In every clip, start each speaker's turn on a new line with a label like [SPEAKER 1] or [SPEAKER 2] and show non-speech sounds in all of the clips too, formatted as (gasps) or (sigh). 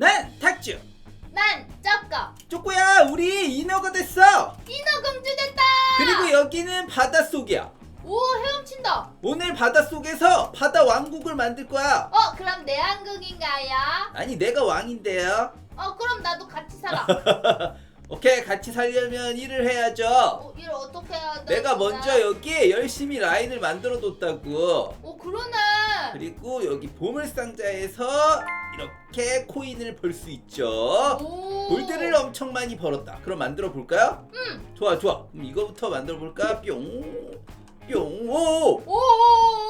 [SPEAKER 1] 난 탁주.
[SPEAKER 2] 난 쪼꼬
[SPEAKER 1] 쪼꼬야 우리 인어가 됐어.
[SPEAKER 2] 인어 공주 됐다.
[SPEAKER 1] 그리고 여기는 바닷속이야.
[SPEAKER 2] 오 헤엄친다.
[SPEAKER 1] 오늘 바닷속에서 바다 왕국을 만들 거야.
[SPEAKER 2] 어 그럼 내 한국인가요?
[SPEAKER 1] 아니 내가 왕인데요.
[SPEAKER 2] 어 그럼 나도 같이 살아. (laughs)
[SPEAKER 1] 오케이 같이 살려면 일을 해야죠.
[SPEAKER 2] 어, 일 어떻게 해야 돼?
[SPEAKER 1] 내가 먼저 여기에 열심히 라인을 만들어 뒀다고.
[SPEAKER 2] 오 그러네
[SPEAKER 1] 그리고 여기 보물상자에서 이렇게 코인을 벌 수 있죠.
[SPEAKER 2] 오.
[SPEAKER 1] 골드를 엄청 많이 벌었다. 그럼 만들어 볼까요?
[SPEAKER 2] 응.
[SPEAKER 1] 좋아 좋아. 그럼 이거부터 만들어 볼까? 뿅 뿅 오
[SPEAKER 2] 오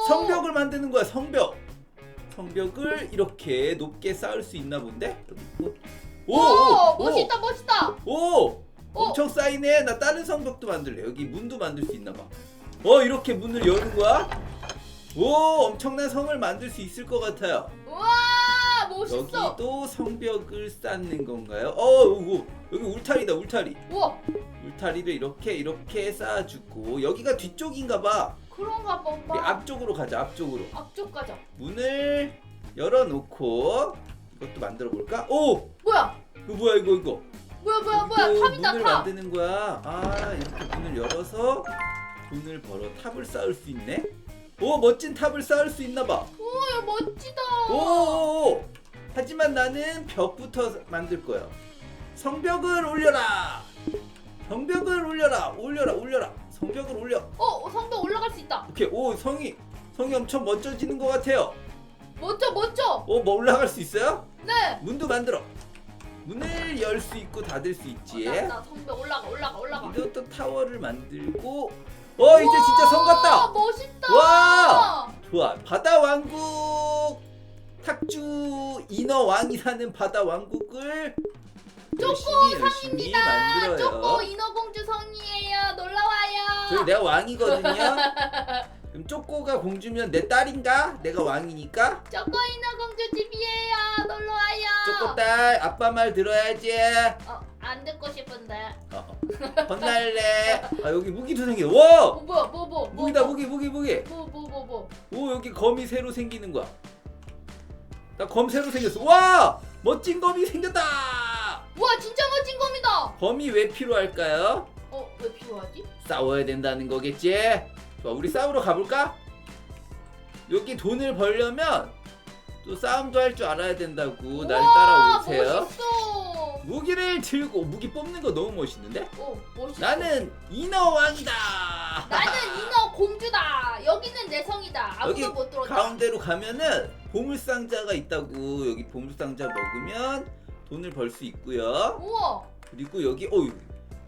[SPEAKER 1] 성벽을 만드는 거야 성벽. 성벽을 이렇게 높게 쌓을 수 있나 본데? 여기 있고.
[SPEAKER 2] 오,
[SPEAKER 1] 오,
[SPEAKER 2] 멋있다 멋있다.
[SPEAKER 1] 오,
[SPEAKER 2] 오.
[SPEAKER 1] 엄청 쌓이네. 나 다른 성벽도 만들래. 여기 문도 만들 수 있나 봐 어 이렇게 문을 여는 거야 오 엄청난 성을 만들 수 있을 것 같아요.
[SPEAKER 2] 우와 멋있어.
[SPEAKER 1] 여기도 성벽을 쌓는 건가요? 어 오, 여기 울타리다 울타리.
[SPEAKER 2] 우와.
[SPEAKER 1] 울타리를 이렇게 이렇게 쌓아주고 여기가 뒤쪽인가 봐.
[SPEAKER 2] 그런가 봐
[SPEAKER 1] 우리
[SPEAKER 2] 오빠.
[SPEAKER 1] 앞쪽으로 가자 앞쪽으로.
[SPEAKER 2] 앞쪽 가자.
[SPEAKER 1] 문을 열어놓고 이것도 만들어 볼까? 오!
[SPEAKER 2] 뭐야?
[SPEAKER 1] 이거 뭐야 이거 이거?
[SPEAKER 2] 뭐야 뭐야 뭐야?
[SPEAKER 1] 이거
[SPEAKER 2] 탑이다
[SPEAKER 1] 문을
[SPEAKER 2] 탑.
[SPEAKER 1] 만드는 거야. 아 이렇게 문을 열어서 돈을 벌어 탑을 쌓을 수 있네 오 멋진 탑을 쌓을 수 있나 봐.
[SPEAKER 2] 우와 멋지다.
[SPEAKER 1] 오! 하지만 나는 벽부터 만들 거야. 성벽을 올려라. 성벽을 올려라. 올려라 올려라. 성벽을 올려.
[SPEAKER 2] 어 성도 올라갈 수 있다.
[SPEAKER 1] 오케이 오 성이. 성이 엄청 멋져지는 것 같아요.
[SPEAKER 2] 멋져 멋져.
[SPEAKER 1] 오뭐 올라갈 수 있어요?
[SPEAKER 2] 네.
[SPEAKER 1] 문도 만들어. 문을 열 수 있고 닫을 수 있지.
[SPEAKER 2] 나, 나 성도 올라가 올라가 올라가.
[SPEAKER 1] 이것도 타워를 만들고. 어 이제 진짜 성 같다.
[SPEAKER 2] 멋있다
[SPEAKER 1] 와! 좋아. 바다 왕국. 탁주 인어 왕이 사는 바다 왕국을 열심히 열심히 만들어요.
[SPEAKER 2] 쪼꼬 인어공주 성이에요 놀러와요
[SPEAKER 1] 저기 내가 왕이거든요. 그럼 쪼꼬가 공주면 내 딸인가? 내가 왕이니까.
[SPEAKER 2] 쪼꼬 인어공주 집이에요 놀러 와요
[SPEAKER 1] 쪼꼬 딸 아빠 말 들어야지.
[SPEAKER 2] 어 안 듣고 싶은데
[SPEAKER 1] 어, 혼날래. 아 여기 무기도 생겨. 와!
[SPEAKER 2] 어 뭐야 뭐뭐
[SPEAKER 1] 무기다 무기 무기 무기.
[SPEAKER 2] 뭐 뭐 뭐 뭐
[SPEAKER 1] 오 여기 검이 새로 생기는 거야. 나 검 새로 생겼어. 와 멋진 검이 생겼다.
[SPEAKER 2] 와 진짜 멋진 검이다
[SPEAKER 1] 검이 왜 필요할까요?
[SPEAKER 2] 어 왜 필요하지?
[SPEAKER 1] 싸워야 된다는 거겠지. 좋아 우리 싸우러 가볼까? 여기 돈을 벌려면 또 싸움도 할 줄 알아야 된다고 날
[SPEAKER 2] 우와,
[SPEAKER 1] 따라오세요.
[SPEAKER 2] 멋있어
[SPEAKER 1] 무기를 들고 무기 뽑는 거 너무 멋있는데?
[SPEAKER 2] 어 멋있어.
[SPEAKER 1] 나는 인어 왕이다.
[SPEAKER 2] 나는 인어 공주다. 여기는 내 성이다. 아무도
[SPEAKER 1] 여기
[SPEAKER 2] 못 들어온다.
[SPEAKER 1] 가운데로 가면은 보물 상자가 있다고. 여기 보물 상자 먹으면 돈을 벌 수 있고요.
[SPEAKER 2] 우와.
[SPEAKER 1] 그리고 여기 어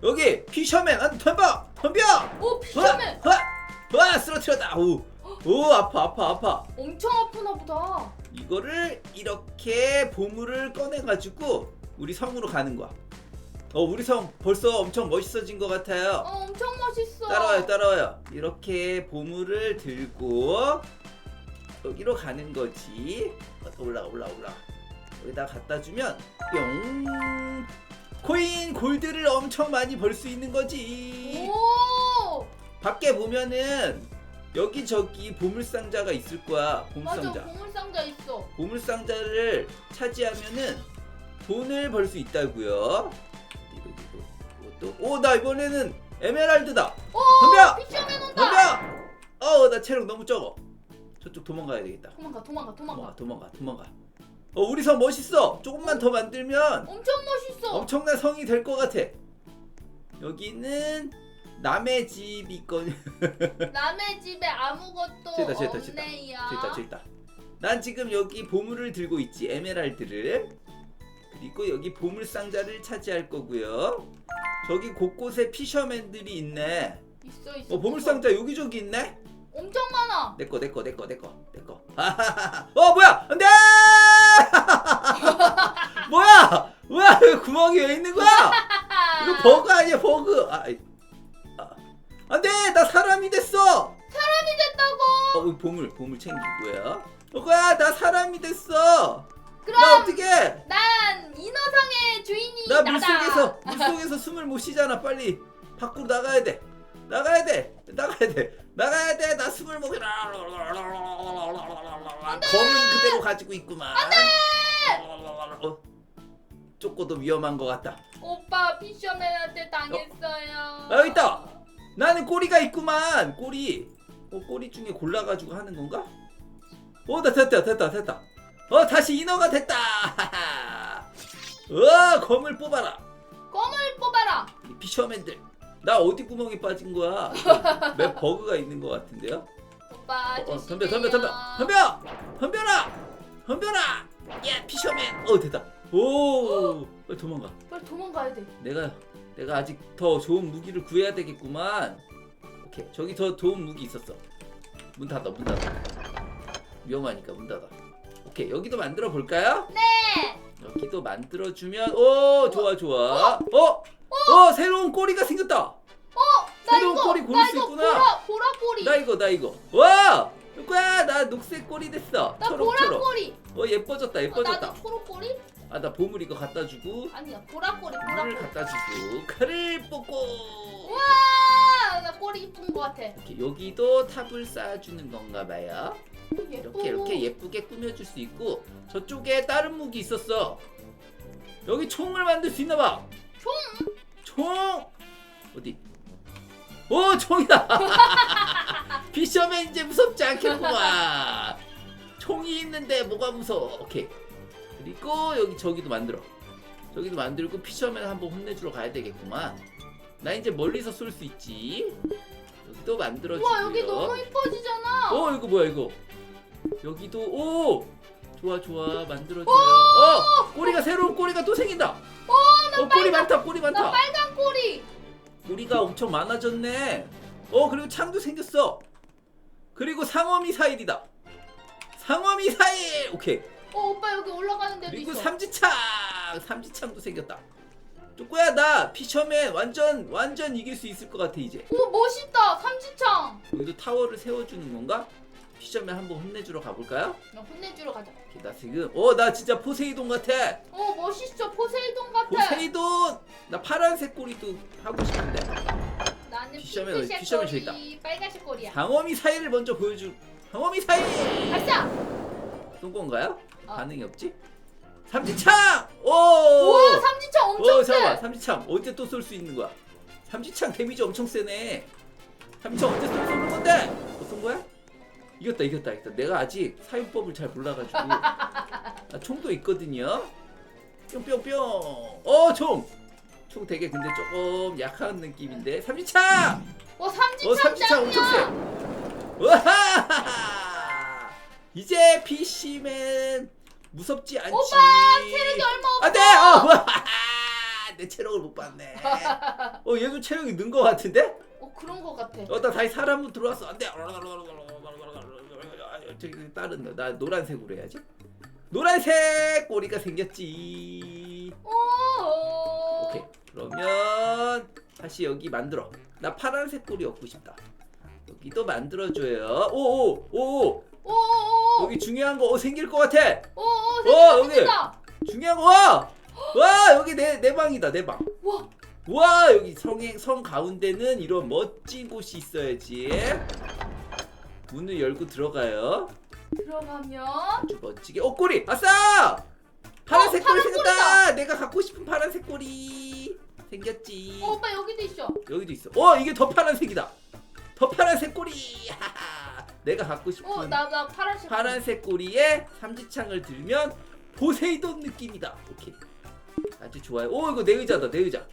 [SPEAKER 1] 여기 피셔맨 아 덤벼! 덤벼!
[SPEAKER 2] 오 피셔맨!
[SPEAKER 1] 와 쓰러뜨렸다. 오, (gasps) 오 아파 아파 아파.
[SPEAKER 2] 엄청 아프나 보다.
[SPEAKER 1] 이거를 이렇게 보물을 꺼내 가지고 우리 성으로 가는 거야. 어 우리 성 벌써 엄청 멋있어진 것 같아요.
[SPEAKER 2] 어 엄청 멋있어.
[SPEAKER 1] 따라와요 따라와요. 이렇게 보물을 들고 여기로 가는 거지. 어, 올라가 올라가 올라가. 여기다 갖다 주면 뿅. 코인 골드를 엄청 많이 벌 수 있는 거지.
[SPEAKER 2] 오!
[SPEAKER 1] 밖에 보면은 여기저기 보물상자가 있을 거야
[SPEAKER 2] 맞아
[SPEAKER 1] 보물상자.
[SPEAKER 2] 보물상자 있어.
[SPEAKER 1] 보물상자를 차지하면은 돈을 벌 수 있다고요 이것도 오나 이번에는 에메랄드다
[SPEAKER 2] 오
[SPEAKER 1] 덤벼
[SPEAKER 2] 온다
[SPEAKER 1] 덤벼! 어, 나 체력 너무 적어. 저쪽 도망가야 되겠다.
[SPEAKER 2] 도망가 도망가 도망가
[SPEAKER 1] 도망가, 도망가, 도망가. 어, 우리 성 멋있어. 조금만 더 만들면
[SPEAKER 2] 엄청 멋있어
[SPEAKER 1] 엄청난 성이 될 것 같아. 여기는 남의 집 있거든. (laughs)
[SPEAKER 2] 남의 집에 아무것도
[SPEAKER 1] 저기다, 저기다.
[SPEAKER 2] 없네요
[SPEAKER 1] 저기다, 저기다. 난 지금 여기 보물을 들고 있지. 에메랄드를. 그리고 여기 보물 상자를 차지할 거고요. 저기 곳곳에 피셔맨들이 있네.
[SPEAKER 2] 있어 있어.
[SPEAKER 1] 어, 보물 상자 여기저기 있네.
[SPEAKER 2] 엄청 많아.
[SPEAKER 1] 내꺼 내꺼 내꺼 내꺼 내꺼 어 뭐야? 안돼! (laughs) 뭐야? 뭐야? 구멍이 왜 있는 거야? 이거 버그 아니야 버그? 아. 아. 안돼! 나 사람이 됐어!
[SPEAKER 2] 사람이 됐다고?
[SPEAKER 1] 어 보물 보물 챙기고요. 어거야? 나 사람이 됐어
[SPEAKER 2] 그럼
[SPEAKER 1] 나 어떻게
[SPEAKER 2] 난 인어성의 주인이
[SPEAKER 1] 나
[SPEAKER 2] 나다
[SPEAKER 1] 물속에서 (laughs) 물속에서 숨을 못 쉬잖아 빨리 밖으로 나가야 돼 나가야 돼 나가야 돼 나가야 돼 나 숨을 못 검은 그대로 가지고 있구만 안돼 어, 조금 더 위험한 것 같다.
[SPEAKER 2] 오빠 피셔맨한테 당했어요.
[SPEAKER 1] 아, 여기 있다. 나는 꼬리가 있구만. 꼬리. 어, 꼬리 중에 골라 가지고 하는 건가? 어, 나 됐다, 됐다, 됐다. 어, 다시 인어가 됐다. (laughs) 어, 검을 뽑아라.
[SPEAKER 2] 껌을 뽑아라.
[SPEAKER 1] 이 피셔맨들. 나 어디 구멍에 빠진 거야? (laughs) 맵 버그가 있는 것 같은데요?
[SPEAKER 2] 오빠
[SPEAKER 1] 어, 어,
[SPEAKER 2] 조심해요.
[SPEAKER 1] 덤벼, 덤벼, 덤벼, 덤벼, 덤벼라, 덤벼라. 야, 피셔맨. 어, 됐다. 오, 빨리 도망가.
[SPEAKER 2] 빨리 도망가야 돼.
[SPEAKER 1] 내가 내가 아직 더 좋은 무기를 구해야 되겠구만. 오케이 저기 더 좋은 무기 있었어. 문 닫아 문 닫아. 위험하니까 문 닫아. 오케이 여기도 만들어 볼까요?
[SPEAKER 2] 네.
[SPEAKER 1] 여기도 만들어 주면 오 좋아 좋아. 어? 어 새로운 꼬리가 생겼다.
[SPEAKER 2] 어, 나
[SPEAKER 1] 새로운
[SPEAKER 2] 이거
[SPEAKER 1] 꼬리 고를
[SPEAKER 2] 나
[SPEAKER 1] 수
[SPEAKER 2] 이거
[SPEAKER 1] 있구나.
[SPEAKER 2] 보라 보라 꼬리.
[SPEAKER 1] 나 이거 나 이거. 와 누구야 나 녹색 꼬리 됐어.
[SPEAKER 2] 나 보라
[SPEAKER 1] 초록초록.
[SPEAKER 2] 꼬리.
[SPEAKER 1] 어 예뻐졌다
[SPEAKER 2] 어,
[SPEAKER 1] 예뻐졌다.
[SPEAKER 2] 나도 초록 꼬리?
[SPEAKER 1] 아 나 보물 이거 갖다 주고
[SPEAKER 2] 아니야 보라 꼬리 보라
[SPEAKER 1] 물을
[SPEAKER 2] 꼬리.
[SPEAKER 1] 갖다 주고 칼을 뽑고.
[SPEAKER 2] 우와 나 꼬리 이쁜 거 같아.
[SPEAKER 1] 이렇게 여기도 탑을 쌓아주는 건가 봐요. 이렇게 이렇게 예쁘게 꾸며줄 수 있고 저쪽에 다른 무기 있었어. 여기 총을 만들 수 있나 봐.
[SPEAKER 2] 총?
[SPEAKER 1] 총 어디? 오 총이다. (laughs) 피셔맨 이제 무섭지 않겠구만. 총이 있는데 뭐가 무서워? 오케이. 그리고 여기 저기도 만들어. 저기도 만들고 피셔맨 한번 혼내주러 가야 되겠구만. 나 이제 멀리서 쏠 수 있지. 여기도 만들어주고요.
[SPEAKER 2] 우와 여기 너무 이뻐지잖아.
[SPEAKER 1] 어 이거 뭐야 이거 여기도 오! 좋아 좋아. 만들어줘요. 어! 꼬리가 새로운 꼬리가 또 생긴다. 어 꼬리 많다 꼬리
[SPEAKER 2] 나
[SPEAKER 1] 많다.
[SPEAKER 2] 빨간 꼬리.
[SPEAKER 1] 꼬리가 엄청 많아졌네. 어 그리고 창도 생겼어. 그리고 상어 미사일이다. 상어 미사일! 오케이.
[SPEAKER 2] 어 오빠 여기 올라가는 데도
[SPEAKER 1] 그리고
[SPEAKER 2] 있어.
[SPEAKER 1] 삼지창! 삼지창도 생겼다. 쪼꼬야 나 피셔맨 완전 완전 이길 수 있을 것 같아 이제.
[SPEAKER 2] 오 멋있다. 삼지창.
[SPEAKER 1] 여기도 타워를 세워주는 건가 피셔맨 한번 혼내주러 가볼까요?
[SPEAKER 2] 나 혼내주러 가자.
[SPEAKER 1] 나 지금 어나 진짜 포세이돈 같아
[SPEAKER 2] 어 멋있어 포세이돈 같아.
[SPEAKER 1] 포세이돈 나 파란색 꼬리도 하고 싶은데
[SPEAKER 2] 나는 핑크색
[SPEAKER 1] 어디-
[SPEAKER 2] 꼬리,
[SPEAKER 1] 저기
[SPEAKER 2] 빨간색 꼬리야.
[SPEAKER 1] 상어 미사일을 먼저 보여줄 상어 미사일
[SPEAKER 2] 발사.
[SPEAKER 1] 쏜 건가요?
[SPEAKER 2] 어.
[SPEAKER 1] 반응이 없지? 삼지창! 오!
[SPEAKER 2] 우와 삼지창 엄청
[SPEAKER 1] 어
[SPEAKER 2] 세.
[SPEAKER 1] 잠깐만 삼지창 언제 또 쏠 수 있는 거야? 삼지창 데미지 엄청 세네 삼지창 언제 또 쏘는 건데? 또쏜 거야? 이겼다 이겼다 이겼다 내가 아직 사용법을 잘 몰라가지고 나 총도 있거든요 뿅뿅뿅 어 총! 총 되게 근데 조금 약한 느낌인데 삼지창!
[SPEAKER 2] 와 삼지창,
[SPEAKER 1] 어 삼지창 엄청 세 우와 이제 PC맨 무섭지 않지
[SPEAKER 2] 오빠 체력이 얼마 없어.
[SPEAKER 1] 안돼 어 우와 내 체력을 못 봤네 어 얘도 체력이 는 거 같은데
[SPEAKER 2] 어 그런 거 같아.
[SPEAKER 1] 어나 다시 사람으로 들어왔어 안돼 저기 다른 나 노란색으로 해야지 노란색 꼬리가 생겼지
[SPEAKER 2] 오.
[SPEAKER 1] 오케이 그러면 다시 여기 만들어 나 파란색 꼬리 얻고 싶다 여기도 만들어줘요 오오오
[SPEAKER 2] 오 오오.
[SPEAKER 1] 여기 중요한 거 어, 생길 것 같아
[SPEAKER 2] 오오
[SPEAKER 1] 어,
[SPEAKER 2] 생긴다
[SPEAKER 1] 여기.
[SPEAKER 2] 생긴다.
[SPEAKER 1] 중요한 거 와! 와 여기 내, 내 방이다 내 방.
[SPEAKER 2] 와
[SPEAKER 1] 와 여기 성의 성 가운데는 이런 멋진 곳이 있어야지. 문을 열고 들어가요.
[SPEAKER 2] 들어가면
[SPEAKER 1] 아주 멋지게. 어 꼬리 아싸! 파란색
[SPEAKER 2] 어,
[SPEAKER 1] 꼬리
[SPEAKER 2] 파란
[SPEAKER 1] 생겼다. 내가 갖고 싶은 파란색 꼬리 생겼지.
[SPEAKER 2] 어, 오빠 여기도 있어.
[SPEAKER 1] 여기도 있어. 어 이게 더 파란색이다. 더 파란색 꼬리. 하하. 내가 갖고 싶은
[SPEAKER 2] 어 나 나 파란색.
[SPEAKER 1] 파란색 꼬리에 삼지창을 들면 포세이돈 느낌이다. 오케이. 아주 좋아요. 오 이거 내 의자다 내 의자.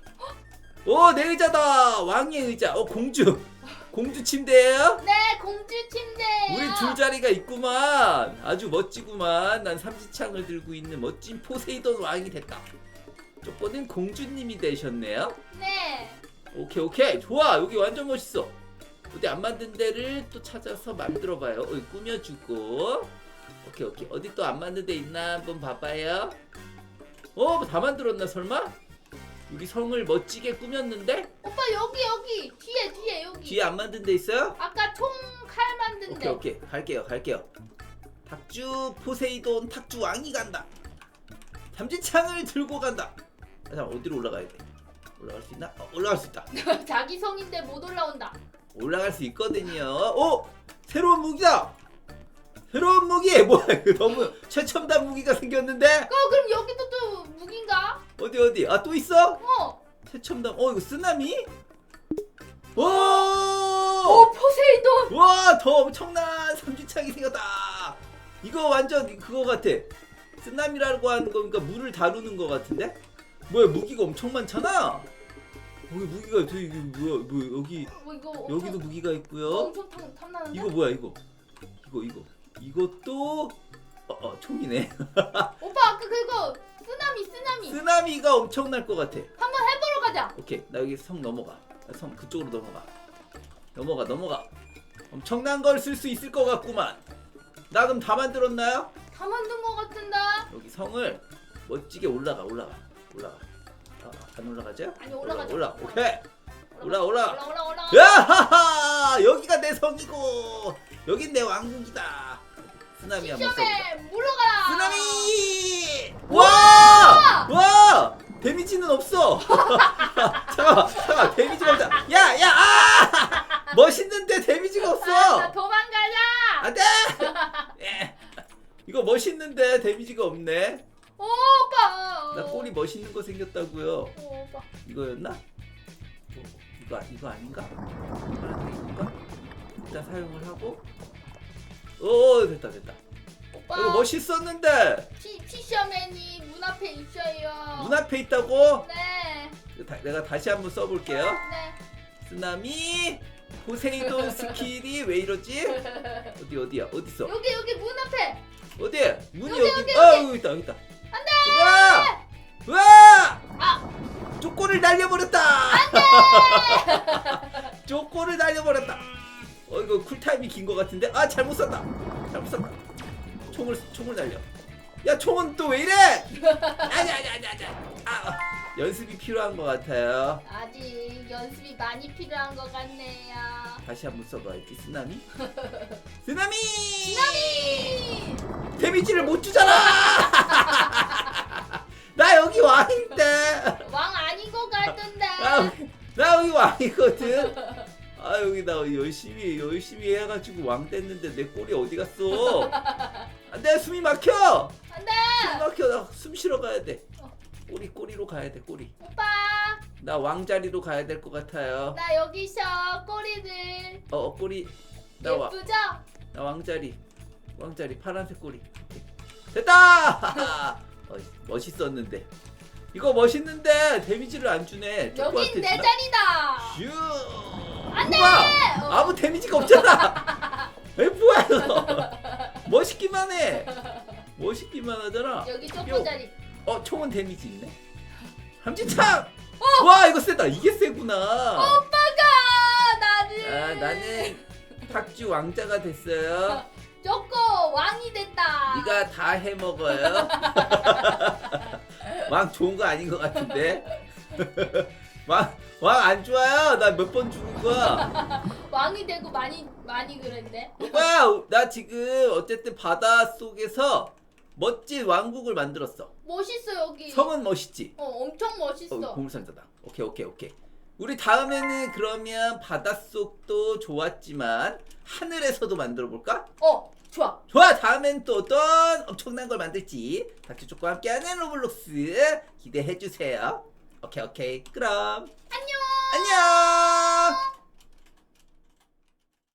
[SPEAKER 1] 오 내 의자다 왕의 의자. 어 공주 공주 침대예요?
[SPEAKER 2] 네 공주 침대예요.
[SPEAKER 1] 우리 줄 자리가 있구만. 아주 멋지구만. 난 삼지창을 들고 있는 멋진 포세이돈 왕이 됐다. 쪼꼬는 공주님이 되셨네요.
[SPEAKER 2] 네.
[SPEAKER 1] 오케이 오케이 좋아 여기 완전 멋있어 어디 안 만든 데를 또 찾아서 만들어봐요 어, 꾸며주고 오케이 오케이 어디 또 안 만든 데 있나 한번 봐봐요 어 다 만들었나 설마 우리 성을 멋지게 꾸몄는데
[SPEAKER 2] 오빠 여기 여기 뒤에 뒤에 여기.
[SPEAKER 1] 뒤에 안 만든 데 있어요
[SPEAKER 2] 아까 총 칼 만든 데.
[SPEAKER 1] 오케이 오케이 갈게요 갈게요 탁주 포세이돈 탁주 왕이 간다 삼지창을 들고 간다 아, 잠깐 어디로 올라가야 돼 올라갈 수 있나 어, 올라갈 수 있다 (laughs)
[SPEAKER 2] 자기 성인데 못 올라온다.
[SPEAKER 1] 올라갈 수 있거든요. 오! 새로운 무기다! 새로운 무기! 뭐야, 이거 너무 최첨단 무기가 생겼는데?
[SPEAKER 2] 어 그럼 여기도 또 무기인가?
[SPEAKER 1] 어디, 어디? 아 또 있어?
[SPEAKER 2] 어.
[SPEAKER 1] 최첨단. 어 이거 쓰나미? 오!
[SPEAKER 2] 오 포세이돈.
[SPEAKER 1] 와, 더 엄청난 삼지창이 생겼다. 이거 완전 그거 같아. 쓰나미라고 하는 거니까 물을 다루는 거 같은데? 뭐야, 무기가 엄청 많잖아. 여기 무기가 되게 이게 뭐야, 뭐 여기
[SPEAKER 2] 뭐 이거
[SPEAKER 1] 여기도 무기가 있고요.
[SPEAKER 2] 엄청 탐, 탐나는데?
[SPEAKER 1] 이거 뭐야, 이거? 이거 이거. 이것도 어, 어 총이네. (laughs)
[SPEAKER 2] 오빠 아까 그거 쓰나미 쓰나미
[SPEAKER 1] 쓰나미가 엄청 날 것 같아.
[SPEAKER 2] 한번 해보러 가자.
[SPEAKER 1] 오케이, 나 여기 성 넘어가. 나성 그쪽으로 넘어가. 넘어가, 넘어가. 엄청난 걸 쓸 수 있을 것 같구만. 나 그럼 다 만들었나요?
[SPEAKER 2] 다 만든 거 같은데?
[SPEAKER 1] 여기 성을 멋지게 올라가, 올라가, 올라가. 아, 안 올라가죠?
[SPEAKER 2] 아니, 올라가죠.
[SPEAKER 1] 올라, 올라. 오케이. 올라, 올라.
[SPEAKER 2] 올라 올라 올라.
[SPEAKER 1] 야하하! 여기가 내 성이고, 여긴 내 왕국이다. 쓰나미 한번 써보자.
[SPEAKER 2] 시험에 물러가라.
[SPEAKER 1] 쓰나미! 와! 와! 데미지는 없어. (laughs) 잠깐만, 잠깐만, 데미지가 없다. 야, 야, 아! 멋있는데 데미지가
[SPEAKER 2] 아, 나
[SPEAKER 1] 없어.
[SPEAKER 2] 도망가자.
[SPEAKER 1] 안 돼. 예. 이거 멋있는데 데미지가 없네.
[SPEAKER 2] 오, 오빠.
[SPEAKER 1] 나 꼬리 멋있는 거 생겼다고요.
[SPEAKER 2] 오, 오빠.
[SPEAKER 1] 이거였나? 뭐, 이거 이거 아닌가? 파란색 이건가? 일단 사용을 하고. 오 됐다 됐다. 이거 멋있었는데
[SPEAKER 2] 피 피셔맨이 문 앞에 있어요.
[SPEAKER 1] 문 앞에 있다고?
[SPEAKER 2] 네.
[SPEAKER 1] 이거 다- 내가 다시 한번 써볼게요.
[SPEAKER 2] 네.
[SPEAKER 1] 쓰나미 포세이돈 (laughs) 스킬이 왜 이러지? 어디 어디야? 어디 있어?
[SPEAKER 2] 여기 여기 문 앞에.
[SPEAKER 1] 어디? 문이
[SPEAKER 2] 여기,
[SPEAKER 1] 여기.
[SPEAKER 2] 여기,
[SPEAKER 1] 아
[SPEAKER 2] 여기.
[SPEAKER 1] 여기 있다 여기 있다.
[SPEAKER 2] 안돼.
[SPEAKER 1] 와! 와!
[SPEAKER 2] 아,
[SPEAKER 1] 쪼꼬를 날려버렸다. 쪼꼬를 (laughs) 날려버렸다. 어 이거 쿨타임이 긴 것 같은데? 아 잘못 쐈다. 잘못 쐈다. 총을 총을 날려. 야 총은 또 왜 이래? 아니 아니 아니 아니. 아 연습이 필요한 것 같아요.
[SPEAKER 2] 아직 연습이 많이 필요한 것 같네요.
[SPEAKER 1] 다시 한번 써봐야지 쓰나미. (laughs) 쓰나미.
[SPEAKER 2] 쓰나미.
[SPEAKER 1] 데미지를 못 주잖아. (laughs) 나 여기 왕인데.
[SPEAKER 2] 왕 아닌 것 같은데. (laughs)
[SPEAKER 1] 나, 나 여기 왕이거든. 아 여기 나 열심히 열심히 해가지고 왕 됐는데 내 꼬리 어디 갔어? 안돼 숨이 막혀.
[SPEAKER 2] 안돼.
[SPEAKER 1] 숨 막혀 나 숨 쉬러 가야 돼.
[SPEAKER 2] 어.
[SPEAKER 1] 꼬리 꼬리로 가야 돼 꼬리.
[SPEAKER 2] 오빠.
[SPEAKER 1] 나 왕자리로 가야 될 것 같아요.
[SPEAKER 2] 나 여기서 꼬리들
[SPEAKER 1] 어, 어 꼬리 나와
[SPEAKER 2] 예쁘죠?
[SPEAKER 1] 나 왕자리 왕자리 파란색 꼬리 오케이. 됐다. (laughs) 어, 멋있었는데 이거 멋있는데 데미지를 안 주네.
[SPEAKER 2] 여긴 내? 자리다.
[SPEAKER 1] 슈.
[SPEAKER 2] 안돼.
[SPEAKER 1] 아무 데미지가 없잖아. (laughs) 왜 뭐야? 너? 멋있기만 해. 멋있기만 하잖아.
[SPEAKER 2] 여기
[SPEAKER 1] 요.
[SPEAKER 2] 쪼꼬 자리.
[SPEAKER 1] 어 총은 데미지 있네. 함지창. 와 이거 세다. 이게 세구나.
[SPEAKER 2] 오빠가 나를.
[SPEAKER 1] 아 나는 탁주 왕자가 됐어요. (laughs)
[SPEAKER 2] 쪼꼬 왕이 됐다.
[SPEAKER 1] 네가 다 해 먹어요. (laughs) 왕 좋은 거 아닌 것 같은데. (laughs) 왕 왕 안 좋아요. 나 몇 번 죽은 거야.
[SPEAKER 2] 왕이 되고 많이 많이 그랬네.
[SPEAKER 1] 오빠 나 지금 어쨌든 바다 속에서 멋진 왕국을 만들었어
[SPEAKER 2] 멋있어 여기.
[SPEAKER 1] 성은 멋있지
[SPEAKER 2] 어 엄청 멋있어.
[SPEAKER 1] 어 보물상자다 오케이 오케이 오케이 우리 다음에는 그러면 바닷속도 좋았지만 하늘에서도 만들어 볼까?
[SPEAKER 2] 어 좋아.
[SPEAKER 1] 좋아 다음엔 또 어떤 엄청난 걸 만들지 닥치족과 함께하는 로블록스 기대해 주세요 오케이 오케이 그럼
[SPEAKER 2] 안녕.
[SPEAKER 1] 안녕